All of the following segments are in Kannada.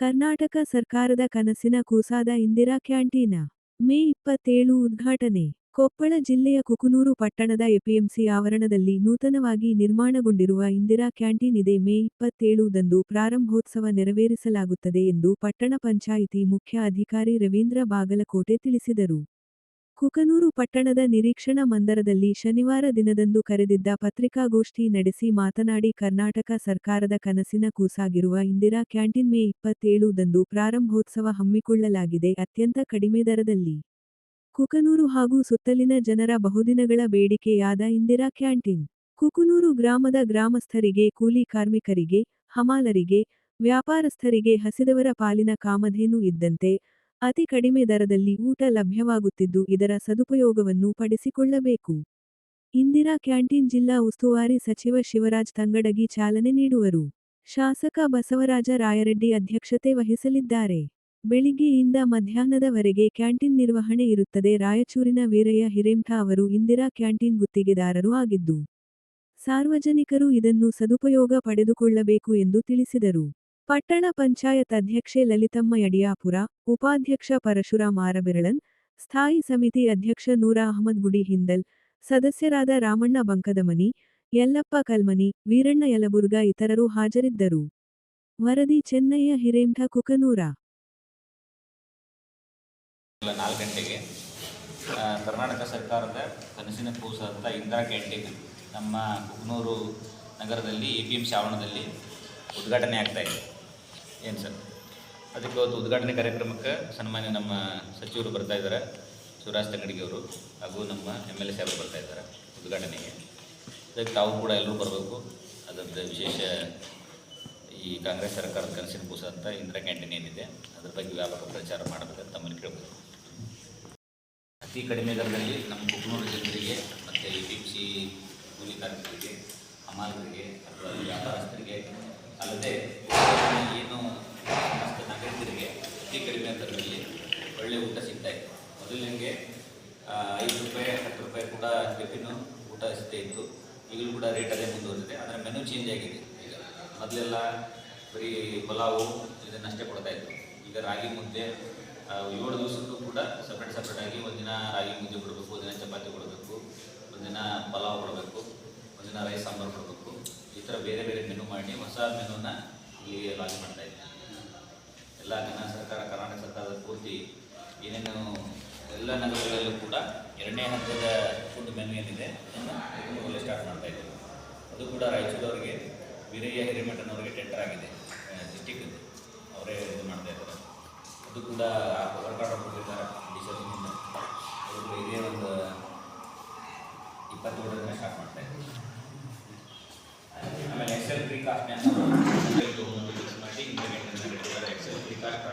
ಕರ್ನಾಟಕ ಸರ್ಕಾರದ ಕನಸಿನ ಕೂಸಾದ ಇಂದಿರಾ ಕ್ಯಾಂಟೀನ. ಮೇ ಇಪ್ಪತ್ತೇಳು ಉದ್ಘಾಟನೆ. ಕೊಪ್ಪಳ ಜಿಲ್ಲೆಯ ಕುಕನೂರು ಪಟ್ಟಣದ ಎಪಿಎಂಸಿ ಆವರಣದಲ್ಲಿ ನೂತನವಾಗಿ ನಿರ್ಮಾಣಗೊಂಡಿರುವ ಇಂದಿರಾ ಕ್ಯಾಂಟೀನ್ ಇದೆ. ಮೇ ಇಪ್ಪತ್ತೇಳುದಂದು ಪ್ರಾರಂಭೋತ್ಸವ ನೆರವೇರಿಸಲಾಗುತ್ತದೆ ಎಂದು ಪಟ್ಟಣ ಪಂಚಾಯಿತಿ ಮುಖ್ಯ ಅಧಿಕಾರಿ ರವೀಂದ್ರ ಬಾಗಲಕೋಟೆ ತಿಳಿಸಿದರು. ಕುಕನೂರು ಪಟ್ಟಣದ ನಿರೀಕ್ಷಣಾ ಮಂದರದಲ್ಲಿ ಶನಿವಾರ ದಿನದಂದು ಕರೆದಿದ್ದ ಪತ್ರಿಕಾಗೋಷ್ಠಿ ನಡೆಸಿ ಮಾತನಾಡಿ, ಕರ್ನಾಟಕ ಸರ್ಕಾರದ ಕನಸಿನ ಕೂಸಾಗಿರುವ ಇಂದಿರಾ ಕ್ಯಾಂಟೀನ್ ಮೇ ಇಪ್ಪತ್ತೇಳುದಂದು ಪ್ರಾರಂಭೋತ್ಸವ ಹಮ್ಮಿಕೊಳ್ಳಲಾಗಿದೆ ಅತ್ಯಂತ ಕಡಿಮೆ ದರದಲ್ಲಿ. ಕುಕನೂರು ಹಾಗೂ ಸುತ್ತಲಿನ ಜನರ ಬಹುದಿನಗಳ ಬೇಡಿಕೆಯಾದ ಇಂದಿರಾ ಕ್ಯಾಂಟೀನ್. ಕುಕನೂರು ಗ್ರಾಮದ ಗ್ರಾಮಸ್ಥರಿಗೆ, ಕೂಲಿ ಕಾರ್ಮಿಕರಿಗೆ, ಹಮಾಲರಿಗೆ, ವ್ಯಾಪಾರಸ್ಥರಿಗೆ ಹಸಿದವರ ಪಾಲಿನ ಕಾಮಧೇನು ಇದ್ದಂತೆ ಅತಿ ಕಡಿಮೆ ದರದಲ್ಲಿ ಊಟ ಲಭ್ಯವಾಗುತ್ತಿದ್ದು ಇದರ ಸದುಪಯೋಗವನ್ನು ಪಡಿಸಿಕೊಳ್ಳಬೇಕು. ಇಂದಿರಾ ಕ್ಯಾಂಟೀನ್ ಜಿಲ್ಲಾ ಉಸ್ತುವಾರಿ ಸಚಿವ ಶಿವರಾಜ್ ತಂಗಡಗಿ ಚಾಲನೆ ನೀಡುವರು. ಶಾಸಕ ಬಸವರಾಜ ರಾಯರೆಡ್ಡಿ ಅಧ್ಯಕ್ಷತೆ ವಹಿಸಲಿದ್ದಾರೆ. ಬೆಳಿಗ್ಗೆಯಿಂದ ಮಧ್ಯಾಹ್ನದವರೆಗೆ ಕ್ಯಾಂಟೀನ್ ನಿರ್ವಹಣೆ ಇರುತ್ತದೆ. ರಾಯಚೂರಿನ ವೀರಯ್ಯ ಹಿರೇಮಠ ಅವರು ಇಂದಿರಾ ಕ್ಯಾಂಟೀನ್ ಗುತ್ತಿಗೆದಾರರು ಆಗಿದ್ದು, ಸಾರ್ವಜನಿಕರು ಇದನ್ನು ಸದುಪಯೋಗ ಪಡೆದುಕೊಳ್ಳಬೇಕು ಎಂದು ತಿಳಿಸಿದರು. ಪಟ್ಟಣ ಪಂಚಾಯತ್ ಅಧ್ಯಕ್ಷೆ ಲಲಿತಮ್ಮ ಯಡಿಯಾಪುರ ಉಪಾಧ್ಯಕ್ಷ ಪರಶುರಾಮ್ ಆರಬೆರಳನ್, ಸ್ಥಾಯಿ ಸಮಿತಿ ಅಧ್ಯಕ್ಷ ನೂರ ಅಹಮದ್ ಗುಡಿ ಹಿಂದಲ್, ಸದಸ್ಯರಾದ ರಾಮಣ್ಣ ಬಂಕದಮನಿ, ಯಲ್ಲಪ್ಪ ಕಲ್ಮನಿ, ವೀರಣ್ಣ ಯಲಬುರ್ಗ ಇತರರು ಹಾಜರಿದ್ದರು. ವರದಿ ಚೆನ್ನಯ್ಯ ಹಿರೇಂಠ ಕುಕನೂರ. ನಾಲ್ಕು ಗಂಟೆಗೆ ಕರ್ನಾಟಕ ಸರ್ಕಾರದ ಕನಸಿನ ಕೂಸು ಇಂದಿರಾ ಕ್ಯಾಂಟೀನ್ ನಮ್ಮ ಕುಕನೂರು ನಗರದಲ್ಲಿ ಎ ಪಿ ಎಂ ಸಿ ಆವರಣದಲ್ಲಿ ಉದ್ಘಾಟನೆ ಆಗ್ತಾ ಇದೆ. ಏನು ಸರ್? ಅದಕ್ಕೆ ಇವತ್ತು ಉದ್ಘಾಟನೆ ಕಾರ್ಯಕ್ರಮಕ್ಕೆ ಸನ್ಮಾನ್ಯ ನಮ್ಮ ಸಚಿವರು ಬರ್ತಾ ಇದ್ದಾರೆ ಶಿವರಾಜ್ ತಂಗಡಿಗೆ ಅವರು, ಹಾಗೂ ನಮ್ಮ ಎಂ ಎಲ್ ಎ ಸಾಹೇಬರು ಬರ್ತಾ ಇದ್ದಾರೆ ಉದ್ಘಾಟನೆಗೆ. ಅದಕ್ಕೆ ತಾವು ಕೂಡ ಎಲ್ಲರೂ ಬರಬೇಕು. ಅದರದ್ದು ವಿಶೇಷ ಈ ಕಾಂಗ್ರೆಸ್ ಸರ್ಕಾರದ ಕನಸಿನ ಕೂಸ ಅಂತ ಇಂದಿರಾ ಕ್ಯಾಂಟೀನ್ ಏನಿದೆ, ಅದ್ರ ಬಗ್ಗೆ ವ್ಯಾಪಕ ಪ್ರಚಾರ ಮಾಡಬೇಕಂತ ತಮ್ಮಲ್ಲಿ ಕೇಳಬೇಕು. ಅತಿ ಕಡಿಮೆ ದರದಲ್ಲಿ ನಮ್ಮ ಕುಗ್ನೂರು ಜನರಿಗೆ ಮತ್ತು ಎ ಪಿ ಸಿ ಕೂಲಿ ಕಾರ್ಮಿಕರಿಗೆ ಹಮಾಲರಿಗೆ ಅಥವಾ ವ್ಯಾಪಾರಸ್ಥರಿಗೆ ಅಲ್ಲದೆ ಏನು ಸಮಸ್ತ ನಾಗರಿಕರಿಗೆ ಅತಿ ಕಡಿಮೆ ದರದಲ್ಲಿ ಒಳ್ಳೆಯ ಊಟ ಸಿಗ್ತಾ ಇತ್ತು. ಮೊದಲು ನನಗೆ ಐದು ರೂಪಾಯಿ, ಹತ್ತು ರೂಪಾಯಿ ಕೂಡ ಟಿಫಿನು ಊಟ ಸಿಗ್ತಾ ಇತ್ತು. ಈಗಲೂ ಕೂಡ ರೇಟ್ ಅದೇ ಮುಂದುವರೆದಿದೆ. ಅದರ ಮೆನು ಚೇಂಜ್ ಆಗಿದೆ. ಈಗ ಮೊದಲೆಲ್ಲ ಬರೀ ಪಲಾವು ಇದನ್ನಷ್ಟೇ ಕೊಡ್ತಾ ಇತ್ತು ಈಗ ರಾಗಿ ಮುದ್ದೆ ಏಳು ದಿವಸಕ್ಕೂ ಕೂಡ ಸಪ್ರೇಟ್ ಸಪ್ರೇಟಾಗಿ ಒಂದಿನ ರಾಗಿ ಮುದ್ದೆ ಕೊಡಬೇಕು, ಒಂದಿನ ಚಪಾತಿ ಕೊಡಬೇಕು, ಒಂದಿನ ಪಲಾವ್ ಕೊಡಬೇಕು, ಒಂದಿನ ರೈಸ್ ಸಾಂಬಾರು ಕೊಡಬೇಕು. ಈ ಥರ ಬೇರೆ ಬೇರೆ ಮೆನು ಮಾಡಿ ಹೊಸ ಮೆನುನ ಇಲ್ಲಿ ಲಾಂಚ್ ಮಾಡ್ತಾ ಇದ್ದೀವಿ ಎಲ್ಲ ಕನ್ನಡ ಸರ್ಕಾರ, ಕರ್ನಾಟಕ ಸರ್ಕಾರದ ಪೂರ್ತಿ ಏನೇನು ಎಲ್ಲ ನಗರಗಳಲ್ಲೂ ಕೂಡ ಎರಡನೇ ಹಂತದ ಫುಡ್ ಮೆನು ಏನಿದೆ, ಅದನ್ನು ಸ್ಟಾರ್ಟ್ ಮಾಡ್ತಾ ಇದ್ದೀವಿ ಅದು ಕೂಡ ರಾಯಚೂರವರಿಗೆ, ವೀರಯ್ಯ ಹಿರೇಮಠನವರಿಗೆ ಟೆಂಡರ್ ಆಗಿದೆ ಡಿಸ್ಟಿಕ್ ಅವರೇ ಇದು ಮಾಡ್ತಾ ಇದ್ದಾರೆ. ಅದು ಕೂಡ ವರ್ಕೌಟ್ ಡಿ ಸಿ ಅವರು ಇದೇ ಒಂದು ಇಪ್ಪತ್ತೇಳರಿಂದ ಸ್ಟಾರ್ಟ್ ಮಾಡ್ತಾ ಇದ್ದೀವಿ ಆಮೇಲೆ ಎಕ್ಸೆಲ್ ಫ್ರೀ ಕಾಸ್ಟ್ನ ಫಿಕ್ಸ್ ಮಾಡಿ ಇಂಪ್ಲಿಮೆಂಟ್ ಎಕ್ಸೆಲ್ ಫ್ರೀ ಕಾಸ್ಟ್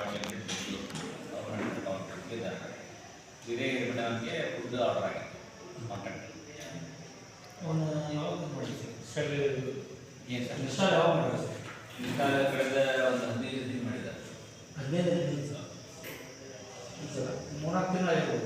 ಇದ್ದಾರೆ ಇದೇ ಮೇಡಮ್ಗೆ ಫುಡ್ ಆರ್ಡರ್ ಆಗಿದೆ ಕಾಂಟ್ಯಾಕ್ಟ್ ಅವನು ಯಾವಾಗ ಮಾಡಿ ಸರ್ ಏನು ಸರ್ ಇನ್ಸ್ಟಾಲ್ ಯಾವಾಗ ಮಾಡಿ ಸರ್ ಇಂಥ ಕಳೆದ ಒಂದು ಹದಿನೈದು ದಿನ ಮಾಡಿದ್ದಾರೆ ಹದಿನೈದು ದಿವಸ ಮೂರ್ನಾಲ್ಕು ತಿಂಗಳು ಆಗಿರ್ಬೋದು